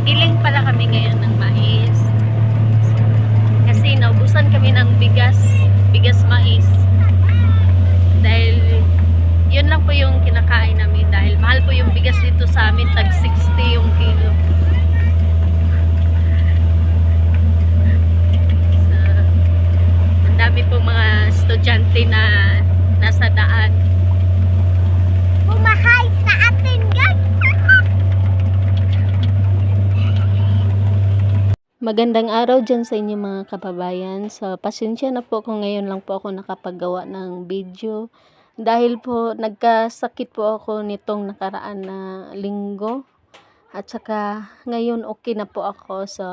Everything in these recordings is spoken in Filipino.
Magpagiling pala kami ngayon ng mais. Kasi naubusan kami ng bigas, bigas mais. Dahil yun lang po yung kinakain namin dahil mahal po yung bigas dito sa amin, tag 60 yung kilo. So, ang dami po mga estudyante na nasa daan. Bumahay sa atin yan. Magandang araw dyan sa inyo mga kababayan. So, pasensya na po kung ngayon lang po ako nakapaggawa ng video. Dahil po, nagkasakit po ako nitong nakaraan na linggo. At saka, ngayon okay na po ako. So,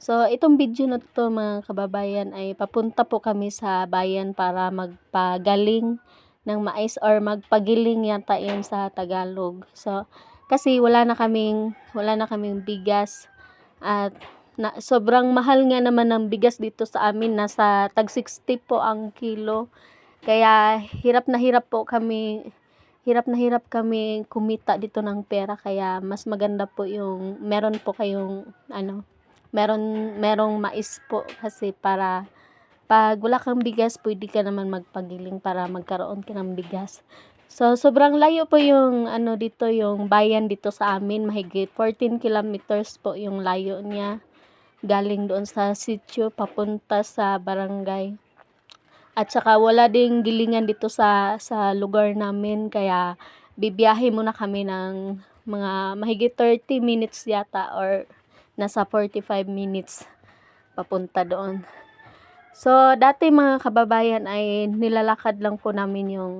so itong video na to mga kababayan ay papunta po kami sa bayan para magpagaling ng mais or magpagiling yata yan sa Tagalog. So, kasi wala na kaming, wala na kaming bigas at na sobrang mahal nga naman ng bigas dito sa amin. Nasa tag 60 po ang kilo. Kaya hirap na hirap po kami hirap na hirap kami kumita dito ng pera. Kaya mas maganda po yung meron po kayong ano meron merong mais po. Kasi para pag wala kang bigas pwede ka naman magpagiling para magkaroon ka ng bigas. So, sobrang layo po yung ano dito, yung bayan dito sa amin. Mahigit 14 kilometers po yung layo niya galing doon sa sitio papunta sa barangay. At saka wala ding gilingan dito sa sa lugar namin kaya bibiyahe muna kami ng mga mahigit 30 minutes yata or nasa 45 minutes papunta doon. So, dati mga kababayan ay nilalakad lang po namin yung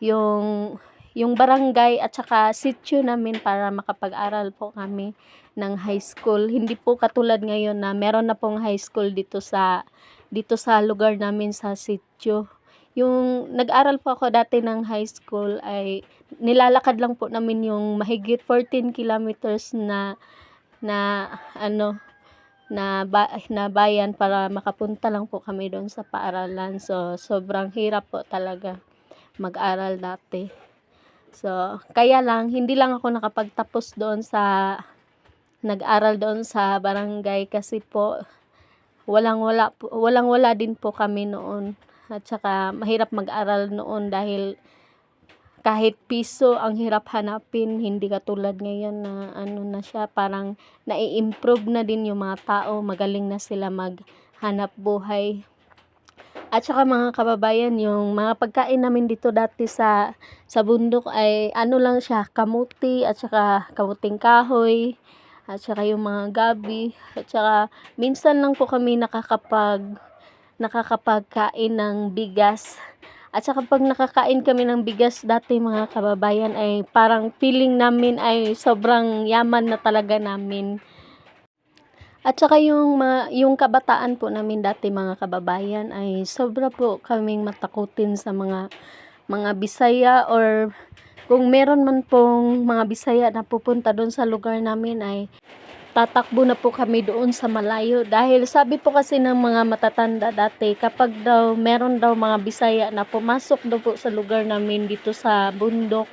yung yung barangay at saka sitio namin para makapag-aral po kami ng high school. Hindi po katulad ngayon na meron na pong high school dito sa dito sa lugar namin sa sitio. Yung nag-aral po ako dati ng high school ay nilalakad lang po namin yung mahigit 14 kilometers na na ano na, ba, na bayan para makapunta lang po kami doon sa paaralan. So, sobrang hirap po talaga mag-aral dati. So, kaya lang, hindi lang ako nakapagtapos doon sa, nag-aral doon sa barangay kasi po, walang wala, po- walang wala din po kami noon. At saka, mahirap mag-aral noon dahil kahit piso ang hirap hanapin, hindi katulad ngayon na ano na siya, parang nai-improve na din yung mga tao, magaling na sila maghanap buhay. At saka mga kababayan, yung mga pagkain namin dito dati sa sa bundok ay ano lang siya, kamuti at saka kamuting kahoy at saka yung mga gabi at saka minsan lang po kami nakakapag nakakapagkain ng bigas. At saka pag nakakain kami ng bigas dati mga kababayan ay parang feeling namin ay sobrang yaman na talaga namin. At saka yung mga, yung kabataan po namin dati mga kababayan ay sobra po kaming matakutin sa mga mga Bisaya or kung meron man pong mga Bisaya na pupunta doon sa lugar namin ay tatakbo na po kami doon sa malayo. Dahil sabi po kasi ng mga matatanda dati kapag daw meron daw mga Bisaya na pumasok daw po sa lugar namin dito sa bundok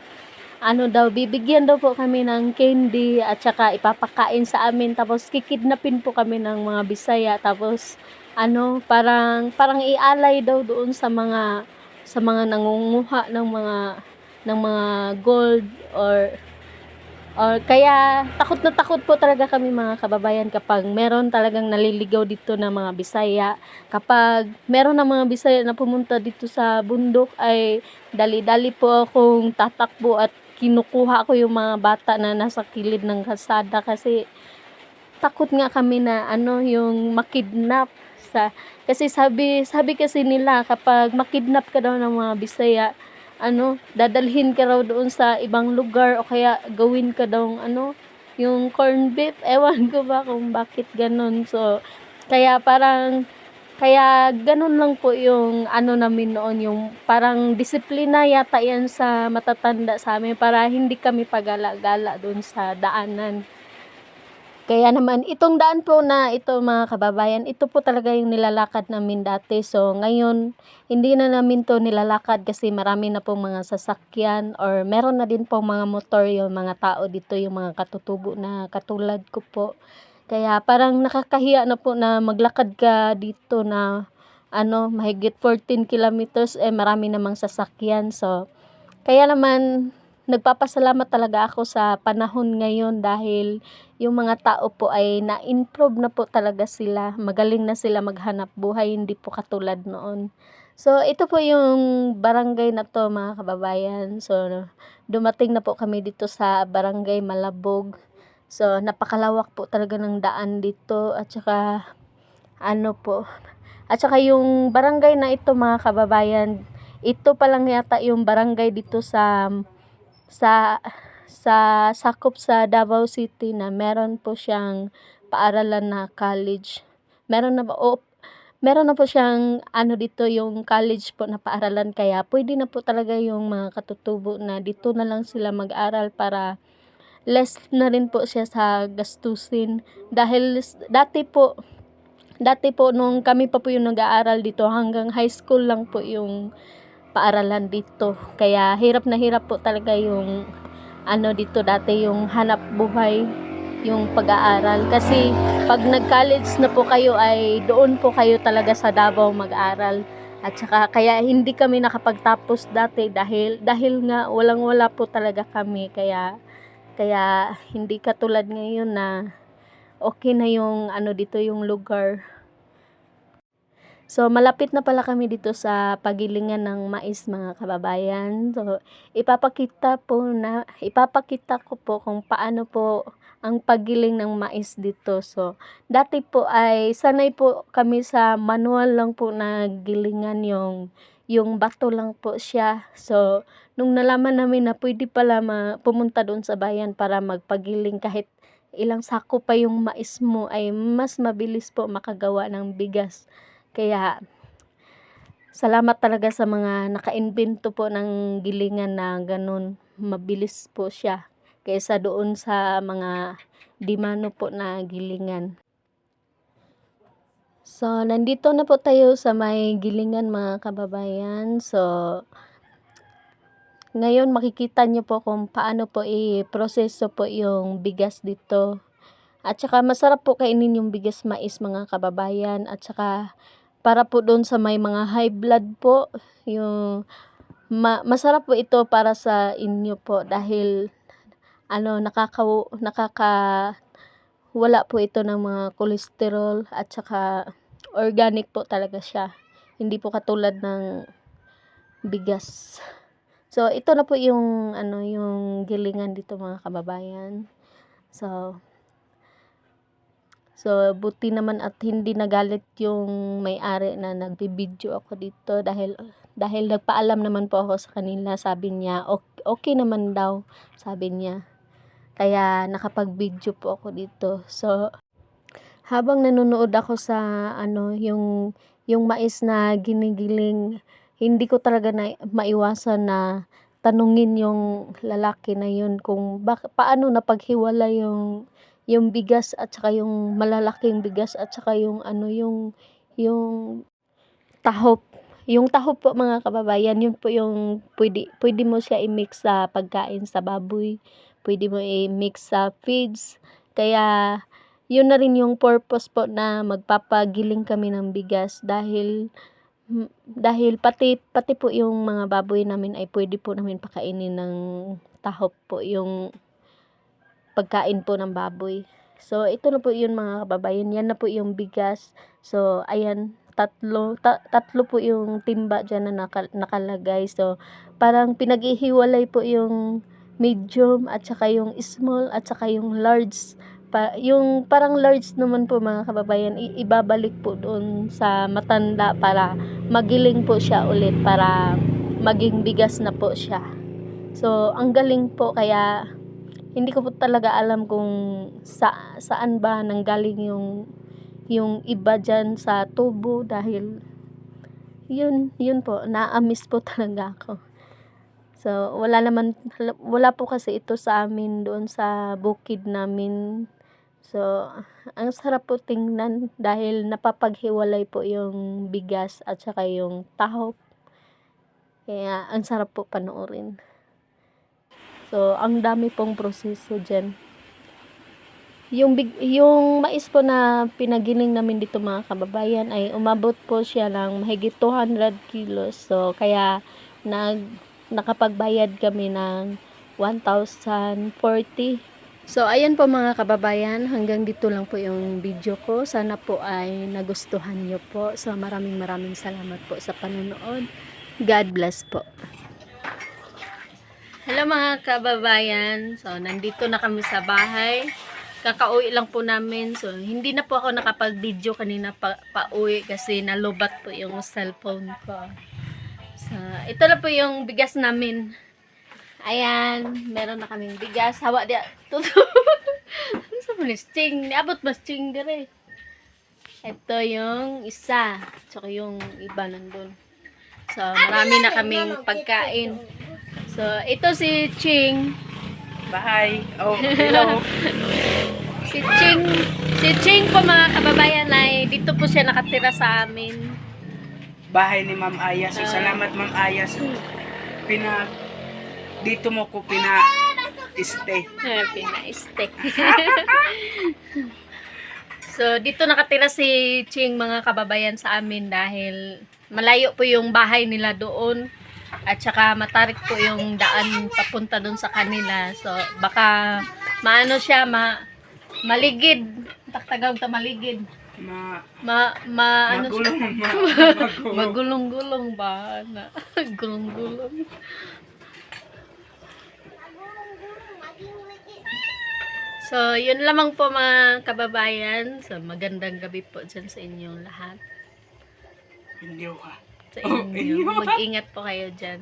ano daw, bibigyan daw po kami ng candy at saka ipapakain sa amin. Tapos kikidnapin po kami ng mga Bisaya. Tapos ano, parang parang ialay daw doon sa mga sa mga nangunguha ng mga ng mga gold or or kaya takot na takot po talaga kami mga kababayan kapag meron talagang naliligaw dito na mga Bisaya. Kapag meron na mga Bisaya na pumunta dito sa bundok ay dali-dali po akong tatakbo at kinukuha ko yung mga bata na nasa kilid ng kalsada kasi takot nga kami na ano yung makidnap sa kasi sabi sabi kasi nila kapag makidnap ka daw ng mga Bisaya ano dadalhin ka raw doon sa ibang lugar o kaya gawin ka daw ano yung corn beef ewan ko ba kung bakit ganun so kaya parang kaya ganun lang po yung ano namin noon yung parang disiplina yata yan sa matatanda sa amin para hindi kami pagala-gala doon sa daanan. Kaya naman itong daan po na ito mga kababayan, ito po talaga yung nilalakad namin dati. So ngayon, hindi na namin to nilalakad kasi marami na pong mga sasakyan or meron na din pong mga motor yung mga tao dito, yung mga katutubo na katulad ko po. Kaya parang nakakahiya na po na maglakad ka dito na ano, mahigit 14 kilometers eh marami namang sasakyan. So kaya naman nagpapasalamat talaga ako sa panahon ngayon dahil yung mga tao po ay na-improve na po talaga sila. Magaling na sila maghanap buhay, hindi po katulad noon. So, ito po yung barangay na to mga kababayan. So, dumating na po kami dito sa barangay Malabog. So, napakalawak po talaga ng daan dito at saka ano po. At saka yung barangay na ito mga kababayan, ito pa lang yata yung barangay dito sa sa sa sakop sa Davao City na meron po siyang paaralan na college. Meron na ba o meron na po siyang ano dito yung college po na paaralan kaya pwede na po talaga yung mga katutubo na dito na lang sila mag-aral para less na rin po siya sa gastusin dahil dati po dati po nung kami pa po yung nag-aaral dito hanggang high school lang po yung paaralan dito. Kaya hirap na hirap po talaga yung ano dito dati yung hanap buhay yung pag-aaral. Kasi pag nag-college na po kayo ay doon po kayo talaga sa Davao mag-aral at saka kaya hindi kami nakapagtapos dati dahil dahil nga walang wala po talaga kami. Kaya kaya hindi katulad ngayon na okay na yung ano dito yung lugar So, malapit na pala kami dito sa pagilingan ng mais mga kababayan. So, ipapakita po na ipapakita ko po kung paano po ang pagiling ng mais dito. So, dati po ay sanay po kami sa manual lang po na gilingan yung yung bato lang po siya. So, nung nalaman namin na pwede pala ma, pumunta doon sa bayan para magpagiling kahit ilang sako pa yung mais mo ay mas mabilis po makagawa ng bigas. Kaya salamat talaga sa mga naka-imbento po ng gilingan na ganun. Mabilis po siya kaysa doon sa mga di mano po na gilingan. So, nandito na po tayo sa may gilingan mga kababayan. So, ngayon makikita nyo po kung paano po i-proseso po yung bigas dito. At saka masarap po kainin yung bigas mais mga kababayan. At saka para po doon sa may mga high blood po, yung ma- masarap po ito para sa inyo po dahil ano nakaka nakaka wala po ito ng mga cholesterol at saka organic po talaga siya. Hindi po katulad ng bigas. So ito na po yung ano yung gilingan dito mga kababayan. So So, buti naman at hindi nagalit yung may-ari na nagbibideo ako dito dahil dahil nagpaalam naman po ako sa kanila. Sabi niya, okay, okay naman daw, sabi niya. Kaya nakapag-video po ako dito. So, habang nanonood ako sa ano, yung yung mais na ginigiling, hindi ko talaga na maiwasan na tanungin yung lalaki na yun kung bak, paano napaghiwala yung yung bigas at saka yung malalaking bigas at saka yung ano yung yung tahop. Yung tahop po mga kababayan, yun po yung pwede, pwede mo siya i-mix sa pagkain sa baboy. Pwede mo i-mix sa feeds. Kaya yun na rin yung purpose po na magpapagiling kami ng bigas dahil dahil pati pati po yung mga baboy namin ay pwede po namin pakainin ng tahop po yung pagkain po ng baboy. So, ito na po yun mga kababayan. Yan na po yung bigas. So, ayan, tatlo, ta- tatlo po yung timba dyan na naka, nakalagay. So, parang pinag-ihiwalay po yung medium at saka yung small at saka yung large. Pa, yung parang large naman po mga kababayan, i- ibabalik po doon sa matanda para magiling po siya ulit para maging bigas na po siya. So, ang galing po kaya hindi ko po talaga alam kung sa, saan ba nanggaling yung yung iba dyan sa tubo dahil yun, yun po, na-miss po talaga ako. So, wala naman, wala po kasi ito sa amin doon sa bukid namin. So, ang sarap po tingnan dahil napapaghiwalay po yung bigas at saka yung tahop. Kaya ang sarap po panoorin. So, ang dami pong proseso dyan. Yung, big, yung mais po na pinagiling namin dito mga kababayan ay umabot po siya ng mahigit 200 kilos. So, kaya nag, nakapagbayad kami ng 1,040. So, ayan po mga kababayan, hanggang dito lang po yung video ko. Sana po ay nagustuhan nyo po. So, maraming maraming salamat po sa panonood. God bless po. Hello mga kababayan. So, nandito na kami sa bahay. Kakauwi lang po namin. So, hindi na po ako nakapag-video kanina pa, pa-uwi kasi nalubat po yung cellphone ko. So, ito na po yung bigas namin. Ayan, meron na kaming bigas. Hawa dia. Tuto. Sa sting, niabot mas sting dire. Ito yung isa, tsaka yung iba nandun. So, marami na kaming pagkain. So, ito si Ching. Bahay. Oh, hello. Si Ching, si Ching po mga kababayan ay dito po siya nakatira sa amin. Bahay ni Ma'am Aya. So, salamat Ma'am Aya sa pinag dito mo ko pina stay. Eh, Pina-stick. so, dito nakatira si Ching mga kababayan sa amin dahil malayo po yung bahay nila doon. At saka matarik po yung daan papunta doon sa kanila. So, baka maano siya, ma, maligid. Taktagaw ta maligid. Ma Ma, ma, ano siya? magulong ma, magulong. Magulong-gulong ba? Na, gulong-gulong. So, yun lamang po mga kababayan. So, magandang gabi po dyan sa inyong lahat. Hindi ka. Sa Oh, inyo. inyo. Mag-ingat po kayo dyan.